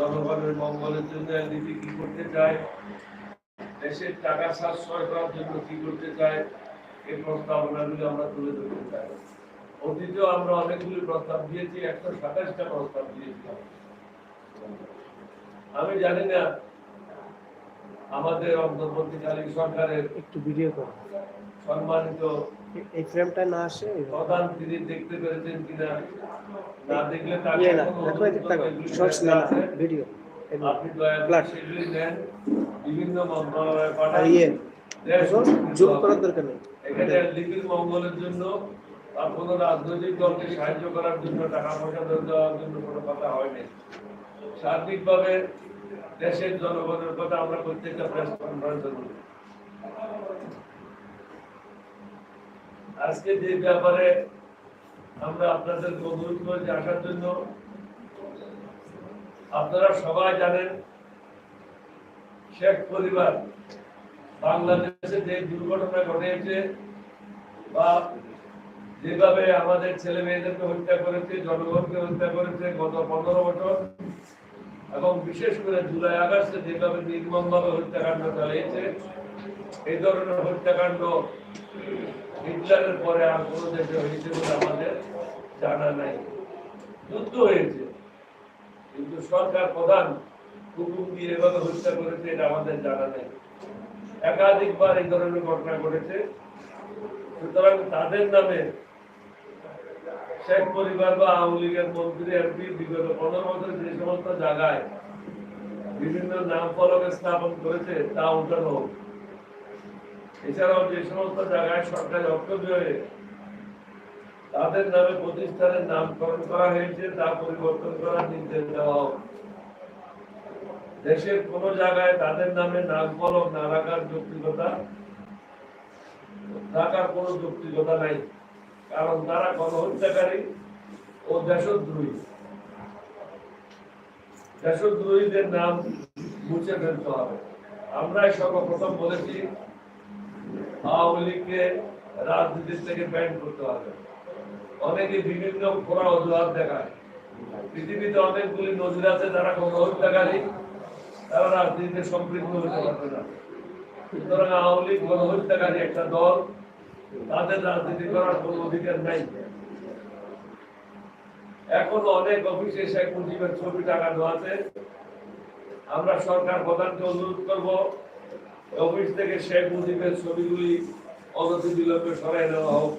জনগণের মঙ্গলের জন্য নীতি কি করতে চায়? দেশের টাকা সাশ্রয় করার জন্য কি করতে চায়? এই প্রস্তাবনাগুলি আমরা তুলে ধরতে চাই। অতীতেও আমরা অনেকগুলি প্রস্তাব দিয়েছি, একশো সাতাশটা প্রস্তাব দিয়েছিলাম আমি জানি না, আমাদের অন্তর্বর্তীকালীন সরকারের একটু ভিডিও করো। সম্মানিত এই ফ্রেমটা না আসে প্রধান তিনি দেখতে পেরেছেন কিনা না দেখলে তাকে ইয়ে না দেখো এদিক এগুলি শর্টস না ভিডিও আপনি দয়া করে সেগুলি নেন বিভিন্ন মন্ত্রণালয়ে পাঠান। ইয়ে করার দরকার নেই। এখানে লিপির মঙ্গলের জন্য কোনো রাজনৈতিক দলকে সাহায্য করার জন্য টাকা পয়সা দেওয়ার জন্য কোনো কথা হয়নি। সার্বিকভাবে দেশের জনগণের কথা আমরা প্রত্যেকটা প্রেস কনফারেন্সে বলি। আজকে যে ব্যাপারে আমরা আপনাদের অনুরোধ করেছি আসার জন্য, আপনারা সবাই জানেন, শেখ পরিবার বাংলাদেশে যে দুর্ঘটনা ঘটেছে বা যেভাবে আমাদের ছেলে মেয়েদেরকে হত্যা করেছে, জনগণকে হত্যা করেছে গত পনেরো বছর, এবং বিশেষ করে জুলাই আগস্টে যেভাবে নির্মমভাবে হত্যাকাণ্ড চালিয়েছে, এই ধরনের হত্যাকাণ্ড হিটলারের পরে আর কোনো দেশে হয়েছে বলে আমাদের জানা নাই। যুদ্ধ হয়েছে। কিন্তু সরকার প্রধান হুকুম দিয়ে এভাবে হত্যা করেছে, এটা আমাদের জানা নেই। একাধিকবার এই ধরনের ঘটনা ঘটেছে। সুতরাং তাদের নামে শেখ পরিবার বা আওয়ামী লীগের মন্ত্রী, এমপি, বিগত পনেরো বছর যে সমস্ত জায়গায় বিভিন্ন নাম ফলকে স্থাপন করেছে তা উঠানো হোক এছাড়াও যে সমস্ত জায়গায় সরকারি অর্থ ব্যয়ে তাদের নামে প্রতিষ্ঠানের নামকরণ করা হয়েছে, তা পরিবর্তন করার নির্দেশ দেওয়া হোক। দেশের কোন জায়গায় তাদের নামে নাম ফলক না রাখার যৌক্তিকতা, রাখার কোন যৌক্তিকতা নাই। কারণ তারা গণহত্যাকারী ও দেশদ্রোহী। দেশদ্রোহীদের নাম মুছে ফেলতে হবে। আমরাই সর্বপ্রথম বলেছি আওয়ামী লীগকে রাজনীতি থেকে ব্যান করতে অনেকে বিভিন্ন অজুহাত দেখায়। পৃথিবীতে অনেকগুলি নজির আছে যারা গণহত্যাকারী তারা রাজনীতিতে সম্পৃক্ত হতে পারবে না। সুতরাং আওয়ামী লীগ গণহত্যাকারী একটা দল, তাদের রাজনীতি করার কোন অধিকার নাই। এখনও অনেক অফিসে শেখ মুজিবের ছবি টাকানো আছে। আমরা সরকার প্রধানকে অনুরোধ করব অফিস থেকে শেখ মুজিবের ছবিগুলি অনতি বিলম্বে সরাই নেওয়া হোক,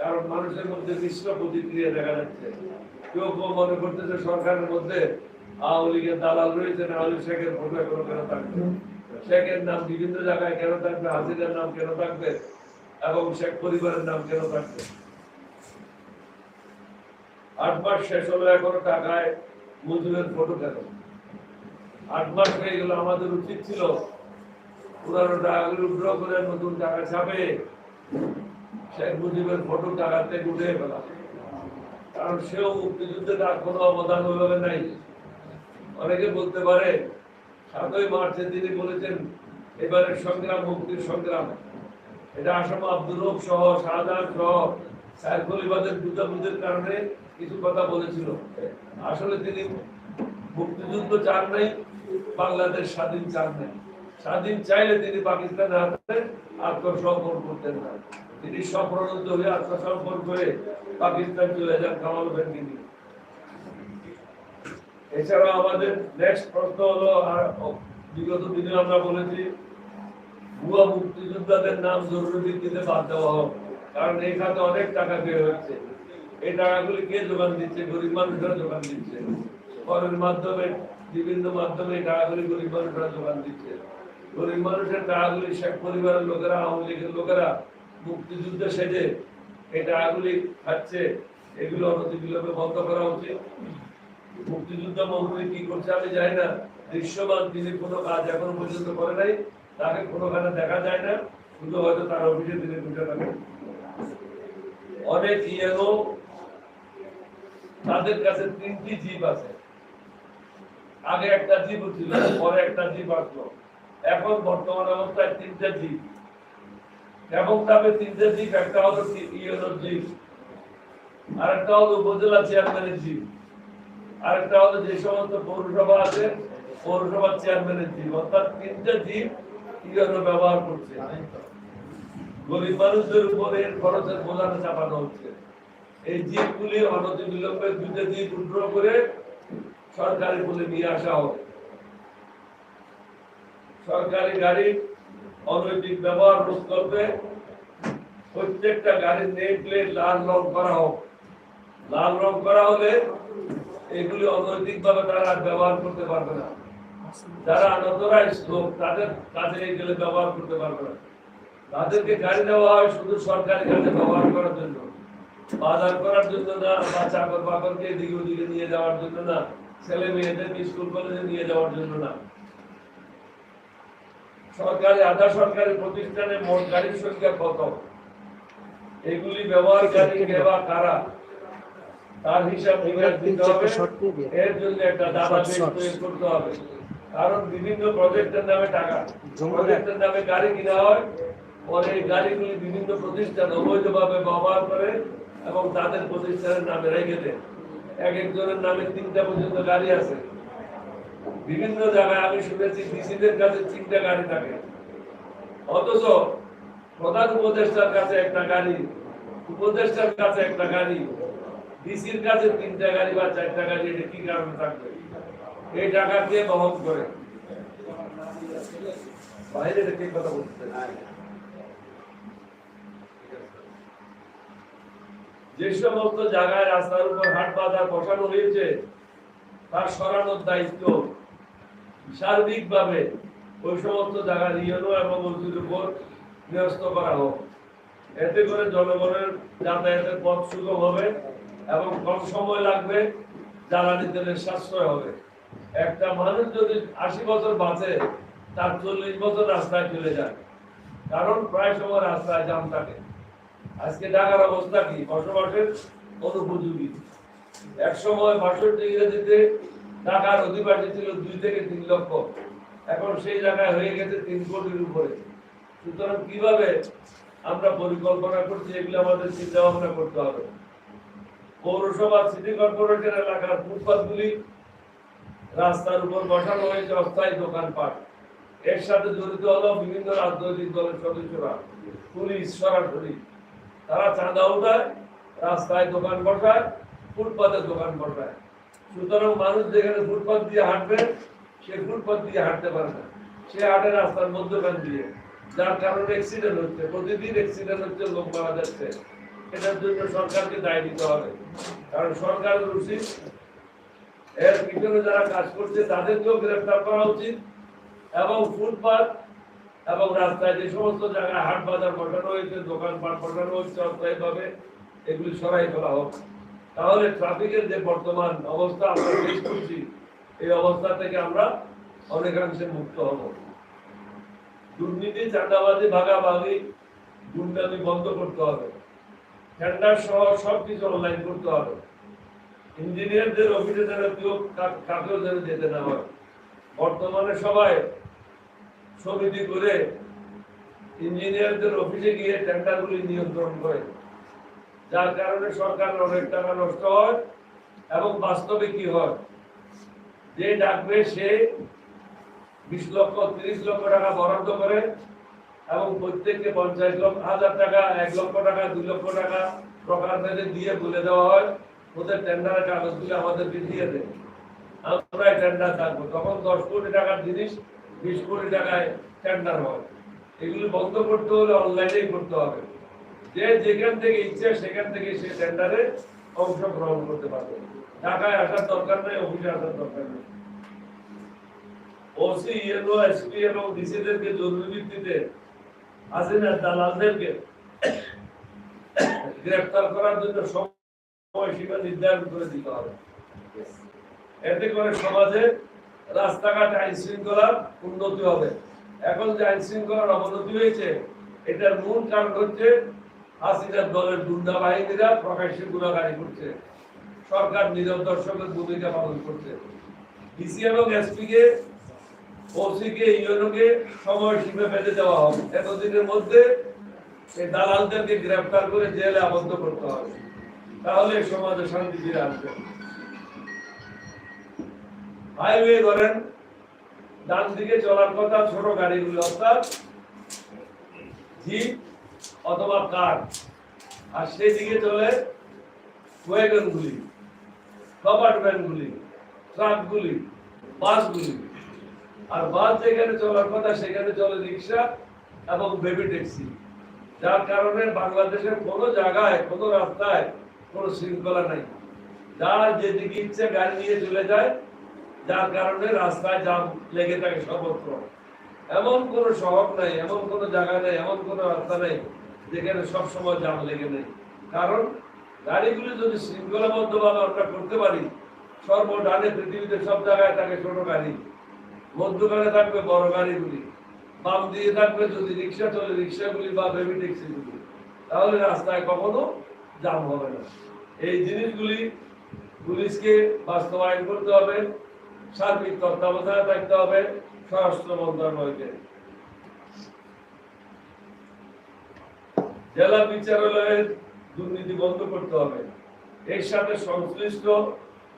কারণ মানুষের মধ্যে মিশ্র প্রতিক্রিয়া দেখা যাচ্ছে। কেউ কেউ মনে করতেছে সরকারের মধ্যে আওয়ামী লীগের দালাল রয়েছে, না হলে শেখের ফটো এখনও কেন থাকবে? শেখের নাম বিভিন্ন জায়গায় কেন থাকবে, হাসিনের নাম কেন থাকবে, এবং শেখ পরিবারের নাম কেন থাকবে? আট মাস শেষ হলো এখনও টাকায় মজুরের ফটো কেন? আট মাস হয়ে গেল, আমাদের উচিত ছিল করে নতুন টাকা ছাপে। মুজিবের ফটো টাকাতে কারণ সেও কোনো অবদান নাই। বলতে পারে, সাতই মার্চে তিনি বলেছেন, এবারের সংগ্রাম মুক্তির সংগ্রাম। এটা আসাম আব্দুল সহ শাহজাহান সহ সাহেব খলিবাদের যুদ্ধাবুদ্ধের কারণে কিছু কথা বলেছিল। আসলে তিনি মুক্তিযুদ্ধ চান নাই, বাংলাদেশ স্বাধীন চান নাই। স্বাধীন চাইলে তিনি পাকিস্তানের হাতে আত্মসমর্পণ করতেন না। তিনি সপ্রণত হয়ে আত্মসমর্পণ করে পাকিস্তান চলে যান কামাল নিয়ে এছাড়াও আমাদের নেক্সট প্রশ্ন হলো, আর বিগত দিনে আমরা বলেছি, ভুয়া মুক্তিযোদ্ধাদের নাম জরুরি ভিত্তিতে বাদ দেওয়া হোক, কারণ এই খাতে অনেক টাকা ব্যয় হচ্ছে এই টাকাগুলি কে যোগান দিচ্ছে? গরিব মানুষরা যোগান দিচ্ছে। করের মাধ্যমে, বিভিন্ন মাধ্যমে এই টাকাগুলি গরিব মানুষরা যোগান দিচ্ছে। গরিব মানুষের টাকাগুলি শেখ পরিবারের লোকেরা, আওয়ামী লীগের লোকেরা মুক্তিযুদ্ধে সেজে এই টাকাগুলি খাচ্ছে, এগুলো অনতি বিলম্বে বন্ধ করা উচিত। মুক্তিযুদ্ধ মন্ত্রী কি করছে আমি জানি না। দৃশ্যমান তিনি কোনো কাজ এখনও পর্যন্ত করে নাই, তাকে কোনোখানে দেখা যায় না, শুধু হয়তো তার অফিসে তিনি ঢুকে থাকেন। অনেক ইয়েনো তাদের কাছে তিনটি জীব আছে। আগে একটা জীব ছিল, পরে একটা জীব আসলো। এখন বর্তমান অবস্থায় তিনটা জীব এবং তবে তিনটা জীব একটা হলো জীব আর একটা হলো উপজেলা চেয়ারম্যানের জীব আরেকটা হলো যে সমস্ত পৌরসভা আছে, পৌরসভার চেয়ারম্যানের জিপ। অর্থাৎ তিনটা জিপ ব্যবহার করছে। গরিব মানুষদের উপরে এর খরচের বোঝানো চাপানো হচ্ছে। এই জিপগুলি অনতি বিলম্বে দুইটা জিপ উড্র করে সরকারি বলে নিয়ে আসা হবে। সরকারি গাড়ির অনৈতিক ব্যবহার রোধ করবে। প্রত্যেকটা গাড়ির নেম লাল রং করা হোক। লাল রং করা হলে এগুলি অনৈতিক ভাবে তারা ব্যবহার করতে পারবে না। যারা আনন্দরাইজ লোক, তাদের কাজে এগুলো ব্যবহার করতে পারবে না। তাদেরকে গাড়ি দেওয়া হয় শুধু সরকারি কাজে ব্যবহার করার জন্য। বাজার করার জন্য না, বা চাকর বাকরকে এদিকে ওদিকে নিয়ে যাওয়ার জন্য না ছেলে মেয়েদেরকে স্কুল কলেজে নিয়ে যাওয়ার জন্য না। সরকারি আধা সরকারি প্রতিষ্ঠানে মোট গাড়ির সংখ্যা কত? এগুলি ব্যবহারকারী বা কারা? তার হিসাব দিতে হবে। এর জন্য একটা. তৈরি করতে হবে। কারণ বিভিন্ন প্রজেক্টের নামে টাকা। প্রজেক্টের নামে গাড়ি কিনা হয় পরে এই গাড়িগুলি বিভিন্ন প্রতিষ্ঠান অবৈধভাবে ব্যবহার করে এবং তাদের প্রতিষ্ঠানের নামে রেখে দেয়। এক একজনের নামে তিনটা পর্যন্ত গাড়ি আছে। বিভিন্ন জায়গায় আমি শুনেছি ডিসিদের কাছে তিনটা গাড়ি থাকে। অথচ প্রধান উপদেষ্টার কাছে একটা গাড়ি, উপদেষ্টার কাছে একটা গাড়ি, ডিসির কাছে তিনটা গাড়ি বা চারটা গাড়ি, এটা কি কারণে থাকবে? এই টাকা কে বহন করে? বাইরে এটা কথা বলতে যে সমস্ত জায়গায় রাস্তার উপর হাট বাজার বসানো হয়েছে, তার সরানোর দায়িত্ব সার্বিকভাবে ওই সমস্ত জায়গা ইয়েনো এবং ওদের উপর নিরস্ত করা হোক। এতে করে জনগণের যাতায়াতের পথ সুগম হবে এবং কম সময় লাগবে জ্বালানি তেলের সাশ্রয় হবে। একটা মানুষ যদি আশি বছর বাঁচে, তার চল্লিশ বছর রাস্তায় চলে যায়। কারণ প্রায় সময় রাস্তায় জাম থাকে। আজকে ঢাকার অবস্থা কি? বসবাসের অনুপযোগী। এক সময় বাষট্টি ইংরেজিতে ঢাকার অধিবাসী ছিল দুই থেকে তিন লক্ষ। এখন সেই জায়গায় হয়ে গেছে তিন কোটির উপরে। সুতরাং কীভাবে আমরা পরিকল্পনা করছি এগুলো আমাদের চিন্তা ভাবনা করতে হবে। পৌরসভা সিটি কর্পোরেশন এলাকার ফুটপাথগুলি রাস্তার উপর বসানো হয়েছে অস্থায়ী দোকানপাট। এর সাথে জড়িত হলো বিভিন্ন রাজনৈতিক দলের সদস্যরা। পুলিশ, সরাসরি। তারা চাঁদা উঠায়, রাস্তায় দোকান বসায়, ফুটপাতে দোকান বসায়। সুতরাং মানুষ যেখানে ফুটপাত দিয়ে হাঁটবে, সে ফুটপাত দিয়ে হাঁটতে পারে না। সে হাঁটে রাস্তার মধ্যখান দিয়ে, যার কারণে অ্যাক্সিডেন্ট হচ্ছে, প্রতিদিন অ্যাক্সিডেন্ট হচ্ছে, লোক মারা যাচ্ছে। এটার জন্য সরকারকে দায় দিতে হবে। কারণ সরকারের উচিত এর পিছনে যারা কাজ করছে, তাদেরকেও গ্রেফতার করা উচিত। এবং ফুটপাত এবং রাস্তায় যে সমস্ত জায়গায় হাট বাজার বসানো হয়েছে, দোকানপাট বসানো হচ্ছে অস্থায়ীভাবে, এগুলি সরাই ফেলা হোক। তাহলে ট্রাফিকের যে বর্তমান অবস্থা আমরা ফেস করছি, এই অবস্থা থেকে আমরা অনেকাংশে মুক্ত হব। দুর্নীতি, চাঁদাবাজি, ভাগাভাগি গুন্ডামি বন্ধ করতে হবে। টেন্ডার সহ সবকিছু অনলাইন করতে হবে। ইঞ্জিনিয়ারদের অফিসে যেন কেউ কাকেও যেন যেতে না হয়। বর্তমানে সবাই সমিতি করে ইঞ্জিনিয়ারদের অফিসে গিয়ে টেন্ডারগুলি নিয়ন্ত্রণ করে। যার কারণে সরকার অনেক টাকা নষ্ট হয় এবং বাস্তবে কি হয়? যে ডাকবে সে বিশ লক্ষ, তিরিশ লক্ষ টাকা বরাদ্দ করে এবং প্রত্যেককে পঞ্চাশ লক্ষ, হাজার টাকা, এক লক্ষ টাকা, দুই লক্ষ টাকা প্রকার ভেদে দিয়ে বলে দেওয়া হয়। ওদের টেন্ডারের কাগজগুলি আমাদেরকে দিয়ে দেয়। আমরা টেন্ডার থাকব। তখন দশ কোটি টাকার জিনিস বিশ কোটি টাকায় টেন্ডার হয়। এগুলি বন্ধ করতে হলে অনলাইনেই করতে হবে। যে যেখান থেকে ইচ্ছে সেখান থেকে সে টেন্ডারে অংশগ্রহণ করতে পারবে। ঢাকায় আসার দরকার নেই অফিসে আসার দরকার নেই। ওসি এসপি এবং ডিসিদেরকে জরুরি ভিত্তিতে হাসিনার দালালদেরকে গ্রেফতার করার জন্য সময়সীমা নির্ধারণ করে দিতে হবে। এতে করে সমাজে রাস্তাঘাট আইন শৃঙ্খলার উন্নতি হবে। এখন যে আইন শৃঙ্খলার অবনতি হয়েছে এটার মূল কারণ হচ্ছে দলের গুন্ডা বাহিনীরা প্রকাশ্যে করছে। সরকার দর্শকের ভূমিকা পালন করছে। এবং এসপি কে ওসি কে ইউএনও সময় সীমা বেঁধে দেওয়া হবে এতদিনের মধ্যে এই দালালদেরকে করে জেলে আবদ্ধ করতে হবে। তাহলে সমাজে শান্তি ফিরে আসবে। হাইওয়ে ধরেন, ডান দিকে চলার কথা ছোট গাড়িগুলি, অর্থাৎ জিপ অথবা কার? আর সেই দিকে চলে ওয়াগনগুলি কম্পার্টমেন্টগুলি ট্রাকগুলি বাসগুলি আর বাস যেখানে চলার কথা, সেখানে চলে রিক্সা এবং বেবি ট্যাক্সি। যার কারণে বাংলাদেশের কোনো জায়গায়, কোনো রাস্তায় কোনো শৃঙ্খলা নাই। যার যেদিকে ইচ্ছে গাড়ি নিয়ে চলে যায়, যার কারণে রাস্তায় জাম লেগে থাকে সর্বত্র। এমন কোনো শহর নাই, এমন কোনো জায়গা নেই, এমন কোনো রাস্তা নেই যেখানে সবসময় জাম লেগে নেই। কারণ গাড়িগুলি যদি শৃঙ্খলাবদ্ধ ভাবে আমরা করতে পারি সর্বডানে পৃথিবীতে সব জায়গায় থাকে ছোট গাড়ি। মধ্যখানে থাকবে বড় গাড়িগুলি। বাম দিয়ে থাকবে যদি রিক্সা চলে, রিক্সাগুলি বা বেবি ট্যাক্সিগুলি তাহলে রাস্তায় কখনো জাম হবে না। এই জিনিসগুলি পুলিশকে বাস্তবায়ন করতে হবে, সার্বিক তত্ত্বাবধানে থাকতে হবে, স্বরাষ্ট্র মন্ত্রণালয়কে। জেলা বিচারালয়ের দুর্নীতি বন্ধ করতে হবে। এর সাথে সংশ্লিষ্ট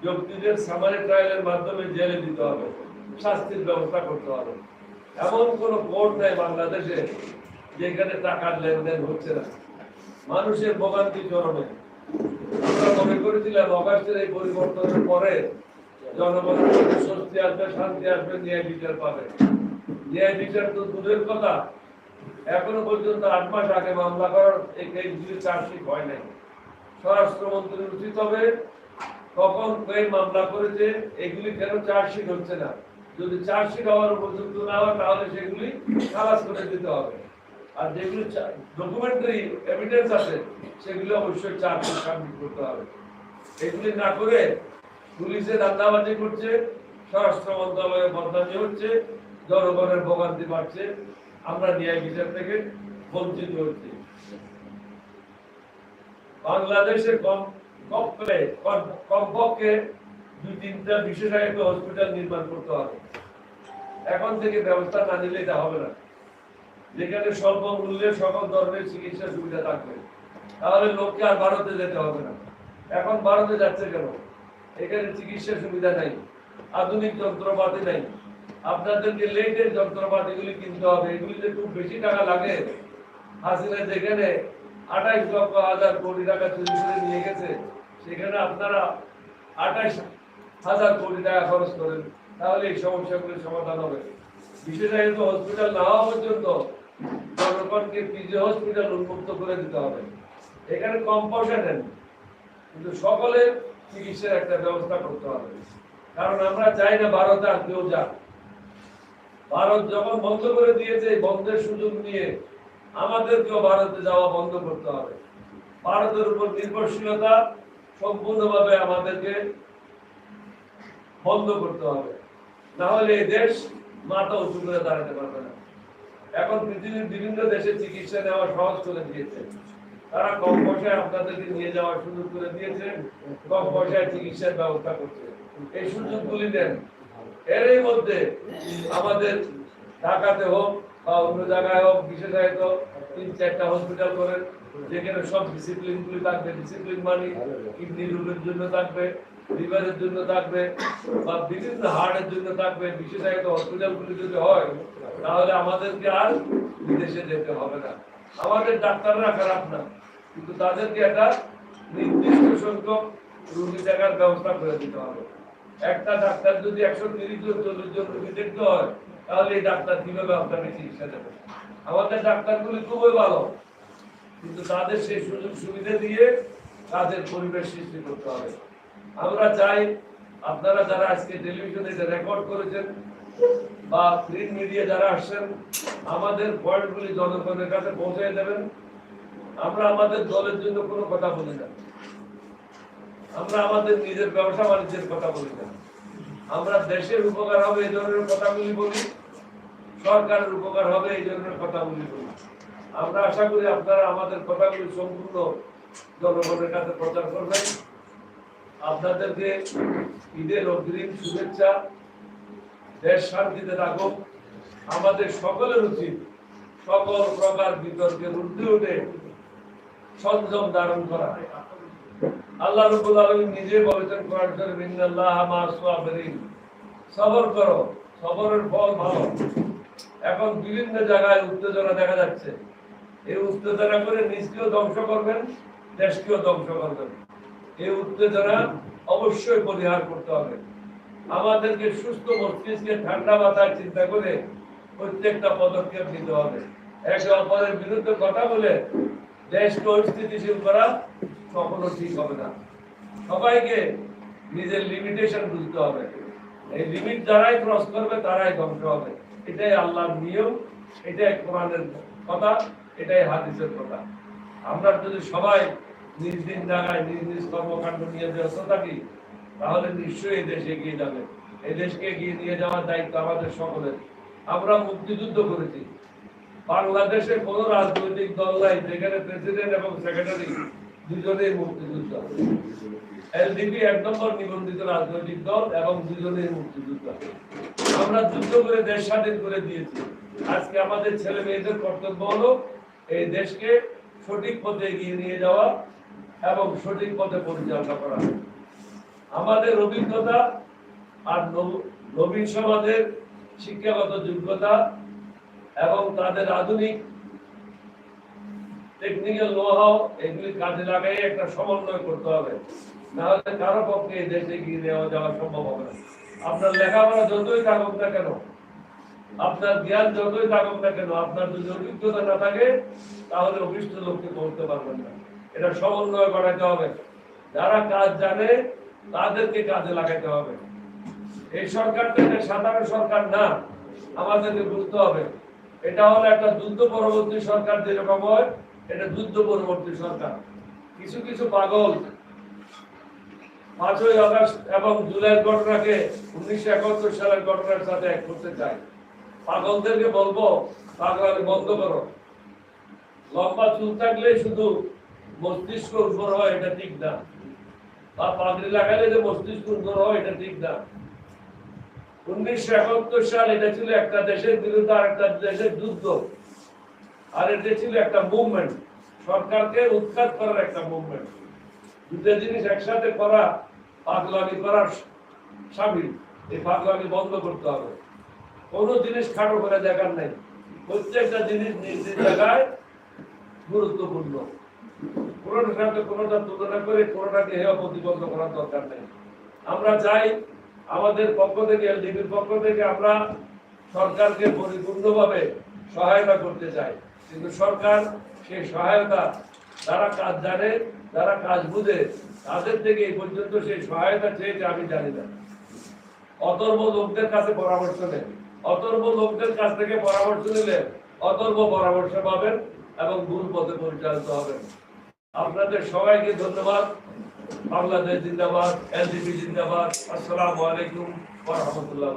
ব্যক্তিদের সামারি ট্রায়ালের মাধ্যমে জেলে দিতে হবে, শাস্তির ব্যবস্থা করতে হবে। এমন কোন কোর্ট নেই বাংলাদেশে যেখানে টাকার লেনদেন হচ্ছে না। মানুষের ভোগান্তি চরমে। আমরা মনে করেছিলাম অগাস্টের এই পরিবর্তনের পরে জনগণের স্বস্তি আসবে শান্তি আসবে, ন্যায় বিচার পাবে। ন্যায় বিচার তো দূরের কথা। এখনও পর্যন্ত আট মাস আগে মামলা করার এই কেসগুলি চার্জশিট হয় নাই। স্বরাষ্ট্রমন্ত্রীর উচিত হবে কখন কে মামলা করেছে, এগুলি কেন চার্জশিট হচ্ছে না। যদি চার্জশিট হওয়ার উপযুক্ত না হয়, তাহলে সেগুলি খালাস করে দিতে হবে। আর যেগুলি ডকুমেন্টারি এভিডেন্স আছে, সেগুলি অবশ্যই চার্জশিট সাবমিট করতে হবে। এগুলি না করে পুলিশে দান্দাবাজি করছে, স্বরাষ্ট্র মন্ত্রণালয়ে বদনামি হচ্ছে জনগণের ভোগান্তি বাড়ছে আমরা ন্যায় বিচার থেকে বঞ্চিত হচ্ছি। বাংলাদেশে কমপক্ষে কমপক্ষে দুই তিনটা বিশেষায়িত হসপিটাল নির্মাণ করতে হবে। এখন থেকে ব্যবস্থা না নিলে এটা হবে না। যেখানে স্বল্প মূল্যে সকল ধরনের চিকিৎসা সুবিধা থাকবে। তাহলে লোককে আর ভারতে যেতে হবে না। এখন ভারতে যাচ্ছে কেন? এখানে চিকিৎসা সুবিধা নাই, আধুনিক যন্ত্রপাতি নাই। আপনাদেরকে লেটের যন্ত্রপাতিগুলি কিনতে হবে। এগুলিতে খুব বেশি টাকা লাগে, হাসিনা যেখানে আঠাইশ লক্ষ হাজার কোটি টাকা চুরি করে নিয়ে গেছে, সেখানে আপনারা আঠাইশ হাজার কোটি টাকা খরচ করেন, তাহলে এই সমস্যাগুলির সমাধান হবে। বিশেষায়িত হসপিটাল না হওয়া পর্যন্ত জনগণকে পিজি হসপিটাল উন্মুক্ত করে দিতে হবে। এখানে কম পয়সা নেন, কিন্তু সকলের চিকিৎসার একটা ব্যবস্থা করতে হবে। কারণ আমরা চাই না ভারতে আর কেউ যাক। ভারত যখন বন্ধ করে দিয়েছে বন্ধের সুযোগ নিয়ে, আমাদেরকেও ভারতে যাওয়া বন্ধ করতে হবে। ভারতের উপর নির্ভরশীলতা সম্পূর্ণভাবে আমাদেরকে বন্ধ করতে হবে। না হলে এই দেশ মাথা উঁচু করে দাঁড়াতে পারবে না। এখন পৃথিবীর বিভিন্ন দেশে চিকিৎসা নেওয়া সহজ করে দিয়েছে। তারা কম পয়সায় আপনাদেরকে নিয়ে যাওয়ার সুযোগ করে দিয়েছে, কম পয়সায় চিকিৎসার ব্যবস্থা করছে। এই সুযোগগুলি দেন। এরই মধ্যে আমাদের ঢাকাতে হোক বা অন্য জায়গায় হোক, বিশেষায়িত তিন, চারটা হসপিটাল করেন, যেখানে সব ডিসিপ্লিন গুলি থাকবে। ডিসিপ্লিন মানে কিডনি রোগের জন্য থাকবে লিভারের জন্য থাকবে, বা বিভিন্ন হার্টের জন্য থাকবে। বিশেষায়িত হসপিটাল গুলি যদি হয়, তাহলে আমাদেরকে আর বিদেশে যেতে হবে না। আমাদের ডাক্তাররা খারাপ না, কিন্তু তাদেরকে একটা নির্দিষ্ট সংখ্যক রুগী দেখার ব্যবস্থা করে দিতে হবে। একটা ডাক্তার যদি একশো তিরিশ জন, চল্লিশ জন রোগী দেখতে হয়, তাহলে এই ডাক্তার কীভাবে আপনাকে চিকিৎসা দেবে? আমাদের ডাক্তারগুলি খুবই ভালো, কিন্তু তাদের সেই সুযোগ সুবিধা দিয়ে তাদের পরিবেশ সৃষ্টি করতে হবে। আমরা চাই আপনারা যারা আজকে টেলিভিশনে এটা রেকর্ড করেছেন বা প্রিন্ট মিডিয়া যারা আসছেন, আমাদের পয়েন্টগুলি জনগণের কাছে পৌঁছে দেবেন। আমরা আমাদের দলের জন্য কোনো কথা বলি না। আমরা আমাদের নিজের ব্যবসা বাণিজ্যের কথা বলি না। আমরা দেশের উপকার হবে, এই ধরনের কথাগুলি বলি। সরকারের উপকার হবে, এই ধরনের কথাগুলি বলি। আমরা আশা করি আপনারা আমাদের কথাগুলি সম্পূর্ণ জনগণের কাছে প্রচার করবেন। আপনাদেরকে ঈদের অগ্রিম শুভেচ্ছা, দেশ শান্তিতে রাখুক আমাদের সকলের উচিত সকল প্রকার বিতর্কের ঊর্ধ্বে উঠে সংযম ধারণ করা। আল্লাহ রব্বুল আলামিন নিজে বলেছেন, কোরআন শরীফ ইন্নাল্লাহা মা'আস সবর করো, সবরের ফল ভালো এখন বিভিন্ন জায়গায় উত্তেজনা দেখা যাচ্ছে। এই উত্তেজনা করে নিজকেও ধ্বংস করবেন, দেশকেও ধ্বংস করবেন। এই উত্তেজনা অবশ্যই পরিহার করতে হবে। আমাদেরকে সুস্থ মস্তিষ্কে ঠান্ডা মাথায় চিন্তা করে প্রত্যেকটা পদক্ষেপ নিতে হবে। একে অপরের বিরুদ্ধে কথা বলে দেশকে অস্থিতিশীল করা কখনো ঠিক হবে না। সবাইকে নিজের লিমিটেশন বুঝতে হবে। এই লিমিট যারাই ক্রস করবে, তারাই ধ্বংস হবে। এটাই আল্লাহর নিয়ম, এটাই কোরআনের কথা, এটাই হাদিসের কথা। আমরা যদি সবাই নিজ নিজ জায়গায়, নিজ নিজ কর্মকাণ্ড নিয়ে ব্যস্ত থাকি, তাহলে নিশ্চয়ই এই দেশ এগিয়ে যাবে। এই দেশকে এগিয়ে নিয়ে যাওয়ার দায়িত্ব আমাদের সকলের। আমরা মুক্তিযুদ্ধ করেছি। বাংলাদেশে কোন রাজনৈতিক দল নাই, যেখানে প্রেসিডেন্ট এবং সেক্রেটারি দুজনেই মুক্তিযুদ্ধ। এলডিপি এক নম্বর নিবন্ধিত রাজনৈতিক দল এবং দুজনেই মুক্তিযুদ্ধ। আমরা যুদ্ধ করে দেশ স্বাধীন করে দিয়েছি। আজকে আমাদের ছেলে মেয়েদের কর্তব্য হলো এই দেশকে সঠিক পথে এগিয়ে নিয়ে যাওয়া এবং সঠিক পথে পরিচালনা করা। আমাদের অভিজ্ঞতা আর নব- নবীন সমাজের শিক্ষাগত যোগ্যতা এবং তাদের আধুনিক টেকনিক্যাল নোহাও এগুলি কাজে লাগাই একটা সমন্বয় করতে হবে। নাহলে কারও পক্ষে এই দেশে গিয়ে নেওয়া যাওয়া সম্ভব হবে না। আপনার লেখাপড়া যতই থাকুক না কেন, আপনার জ্ঞান যতই থাকুক না কেন, আপনার যদি অভিজ্ঞতা না থাকে, তাহলে অভিষ্ট লোককে পারবেন না। এটা সমন্বয় করাতে হবে। যারা কাজ জানে, তাদেরকে কাজে লাগাতে হবে। এই সরকারটা সাধারণ সরকার না, আমাদেরকে বুঝতে হবে। এটা হলো একটা যুদ্ধ পরবর্তী সরকার যেরকম হয় এটা যুদ্ধ পরবর্তী সরকার। কিছু কিছু পাগল পাঁচই আগস্ট এবং জুলাইয়ের ঘটনাকে উনিশশো একাত্তর সালের ঘটনার সাথে এক করতে চাই পাগলদেরকে বলব পাগলামি বন্ধ করো। লম্বা চুল থাকলে শুধু মস্তিষ্ক উর্বর হয়, এটা ঠিক না। বা পাগড়ি লাগালে যে মস্তিষ্ক উর্বর হয়, এটা ঠিক না। উনিশশো একাত্তর সাল এটা ছিল একটা দেশের বিরুদ্ধে আর একটা দেশের যুদ্ধ। আর এটা ছিল একটা মুভমেন্ট সরকারকে উৎখাত করার একটা মুভমেন্ট দুটো জিনিস একসাথে করা, পাগলামি করার সামিল। এই পাগলামি বন্ধ করতে হবে। কোনো জিনিস খাটো করে দেখার নেই। প্রত্যেকটা জিনিস নিজ নিজ জায়গায় গুরুত্বপূর্ণ। কোনোটার সাথে কোনোটা তুলনা করে কোনোটাকে হেয় প্রতিবন্ধ করার দরকার নেই। আমরা চাই আমাদের পক্ষ থেকে, এলডিপির পক্ষ থেকে আমরা সরকারকে পরিপূর্ণভাবে সহায়তা করতে চাই। কিন্তু সরকার সেই সহায়তা, যারা কাজ জানে, যারা কাজ বুঝে, তাদের থেকে এই পর্যন্ত সেই সহায়তা চেয়েছে আমি জানি না। অতর্ব লোকদের কাছে পরামর্শ নেন। অতর্ব লোকদের কাছ থেকে পরামর্শ নিলে অতর্ব পরামর্শ পাবেন এবং ভুল পথে পরিচালিত হবেন। আপনাদের সবাইকে ধন্যবাদ। বাংলাদেশ জিন্দাবাদ, এলডিপি জিন্দাবাদ। আসসালামু আলাইকুম রাহমাতুল্লাহি